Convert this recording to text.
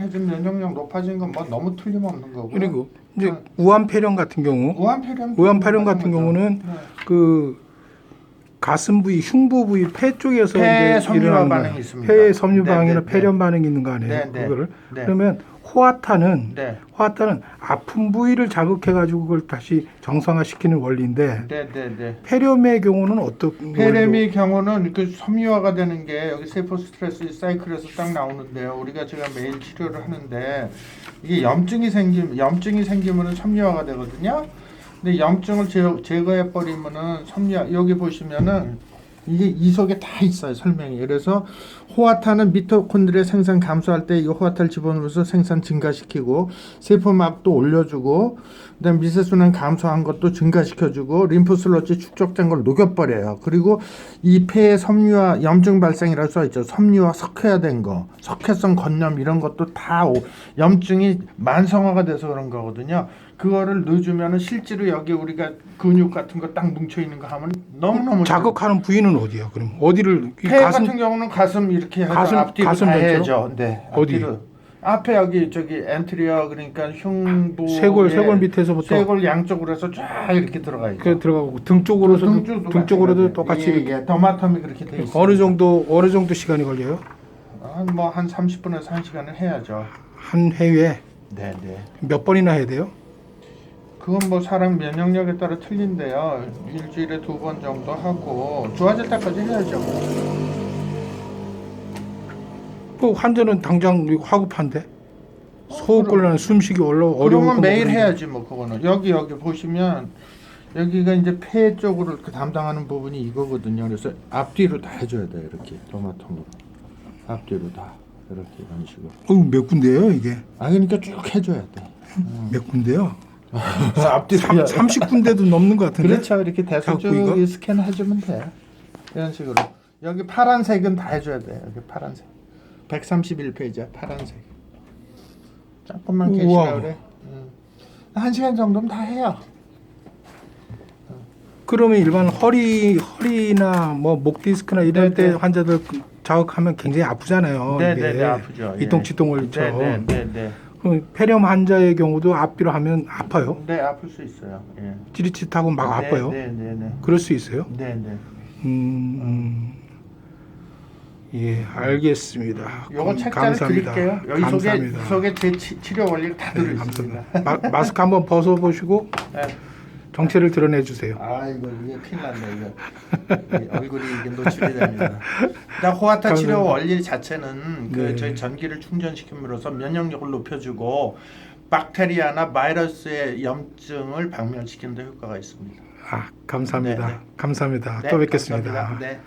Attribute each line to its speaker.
Speaker 1: 해준 면역력 높아진 건 뭐 너무 틀림없는 거고.
Speaker 2: 그리고 이제
Speaker 1: 네.
Speaker 2: 우한 폐렴 같은 경우
Speaker 1: 우한 폐렴
Speaker 2: 우한 폐렴 같은 경우는
Speaker 1: 네.
Speaker 2: 그 가슴 부위, 흉부 부위, 폐 쪽에서
Speaker 1: 폐
Speaker 2: 이제
Speaker 1: 섬유화
Speaker 2: 일어나는
Speaker 1: 반응이
Speaker 2: 거예요.
Speaker 1: 있습니다.
Speaker 2: 폐 섬유
Speaker 1: 네,
Speaker 2: 반응이나
Speaker 1: 네,
Speaker 2: 폐렴 반응이 있는 거 아니에요?
Speaker 1: 네, 네.
Speaker 2: 그거를
Speaker 1: 네.
Speaker 2: 그러면 호화탄은
Speaker 1: 네.
Speaker 2: 호화탄은 아픈 부위를 자극해 가지고 그걸 다시 정상화시키는 원리인데
Speaker 1: 네, 네, 네.
Speaker 2: 폐렴의 경우는 어떤
Speaker 1: 폐렴의 경우는 그 섬유화가 되는 게 여기 세포 스트레스 사이클에서 딱 나오는데요. 우리가 제가 매일 치료를 하는데 이게 염증이 생기면 염증이 생기면은 섬유화가 되거든요. 근데 염증을 제 거해 버리면은 섬유 여기 보시면은 이게 이 속에 다 있어요 설명이. 그래서 호화탄은 미토콘드리아 생산 감소할 때 이 호화탄을 집어넣어서 생산 증가시키고 세포막도 올려주고 그다음 미세순환 감소한 것도 증가시켜주고 림프슬러지 축적된 걸 녹여버려요. 그리고 이 폐의 섬유화 염증 발생이라고 써 있죠. 섬유화 석회화된 거, 석회성 건염 이런 것도 다 오- 염증이 만성화가 돼서 그런 거거든요. 그거를 넣어주면은 실제로 여기 우리가 근육 같은 거 딱 뭉쳐 있는 거 하면 너무 너무
Speaker 2: 자극하는 부위는 어디야? 그럼 어디를 이
Speaker 1: 폐
Speaker 2: 가슴
Speaker 1: 같은 경우는 가슴 이렇게 해서
Speaker 2: 가슴-
Speaker 1: 앞뒤로
Speaker 2: 가슴
Speaker 1: 다
Speaker 2: 전체로?
Speaker 1: 해야죠. 네.
Speaker 2: 어디?
Speaker 1: 앞뒤로. 앞에 여기 저기 엔트리어 그러니까 흉부
Speaker 2: 쇄골 쇄골 밑에서부터
Speaker 1: 쇄골 양쪽으로 해서 쫙 이렇게 들어가 있죠.
Speaker 2: 그 들어가고 등 쪽으로도
Speaker 1: 등
Speaker 2: 등,
Speaker 1: 쪽도
Speaker 2: 쪽으로도
Speaker 1: 마찬가지예요.
Speaker 2: 똑같이
Speaker 1: 예,
Speaker 2: 이렇게
Speaker 1: 예, 더마텀이 그렇게 돼 있어요.
Speaker 2: 어느 정도 어느 정도 시간이 걸려요?
Speaker 1: 한뭐한 30분에서 1시간은 해야죠.
Speaker 2: 한 회에
Speaker 1: 네, 네.
Speaker 2: 몇 번이나 해야 돼요?
Speaker 1: 그건 뭐 사람 면역력에 따라 틀린데요. 일주일에 두 번 정도 하고 좋아질 때까지 해야죠.
Speaker 2: 그 환자는 당장 화급한데 소흡곤란, 숨쉬기 어려 어려운
Speaker 1: 그러면
Speaker 2: 거
Speaker 1: 매일. 해야지 뭐 그거는 여기 여기 보시면 여기가 이제 폐 쪽으로 이렇게 담당하는 부분이 이거거든요. 그래서 앞뒤로 다 해줘야 돼요. 이렇게 도마통으로 앞뒤로 다 이렇게 이런 식으로.
Speaker 2: 어, 몇 군데예요 이게?
Speaker 1: 아 그러니까 쭉 해줘야 돼.
Speaker 2: 몇 군데요?
Speaker 1: 앞뒤로.
Speaker 2: 30 군데도 넘는 것 같은데.
Speaker 1: 그렇죠. 이렇게 대충
Speaker 2: 자꾸 이거?
Speaker 1: 쭉 스캔 해주면 돼. 이런 식으로. 여기 파란색은 다 해줘야 돼. 여기 파란색. 131페이지야. 파란색. 조금만. 계시라 그래. 음. 한 시간 정도면 다 해요.
Speaker 2: 그러면 일반 허리 허리나 뭐 목 디스크나 이럴
Speaker 1: 네,
Speaker 2: 때
Speaker 1: 네.
Speaker 2: 환자들 그 자극하면 굉장히 아프잖아요.
Speaker 1: 네네네 아프죠. 예.
Speaker 2: 이동치동을처럼.
Speaker 1: 네네 네.
Speaker 2: 그럼 폐렴 환자의 경우도 앞뒤로 하면 아파요.
Speaker 1: 네 아플 수 있어요. 예.
Speaker 2: 찌릿찌릿하고 막 아파요.
Speaker 1: 네 네 네.
Speaker 2: 그럴 수 있어요.
Speaker 1: 네 네.
Speaker 2: 음, 음. 예, 알겠습니다.
Speaker 1: 요거
Speaker 2: 감-
Speaker 1: 책자를. 드릴게요. 여기 속에
Speaker 2: 감사합니다.
Speaker 1: 속에 제 치, 치료 원리가 다 들어
Speaker 2: 네,
Speaker 1: 있습니다.
Speaker 2: 감사합니다. 마, 마스크 한번 벗어 보시고
Speaker 1: 네.
Speaker 2: 정체를 드러내 주세요.
Speaker 1: 아 이거 이게 큰일 났네 이거 이 얼굴이 이게 노출이 됩니다. 나 호화타 치료. 원리 자체는 그
Speaker 2: 네.
Speaker 1: 저희 전기를 충전시킴으로써 면역력을 높여주고 박테리아나 바이러스의 염증을 박멸시키는 데 효과가 있습니다.
Speaker 2: 아, 감사합니다.
Speaker 1: 네, 네.
Speaker 2: 감사합니다.
Speaker 1: 네,
Speaker 2: 또 뵙겠습니다.
Speaker 1: 감사합니다. 네.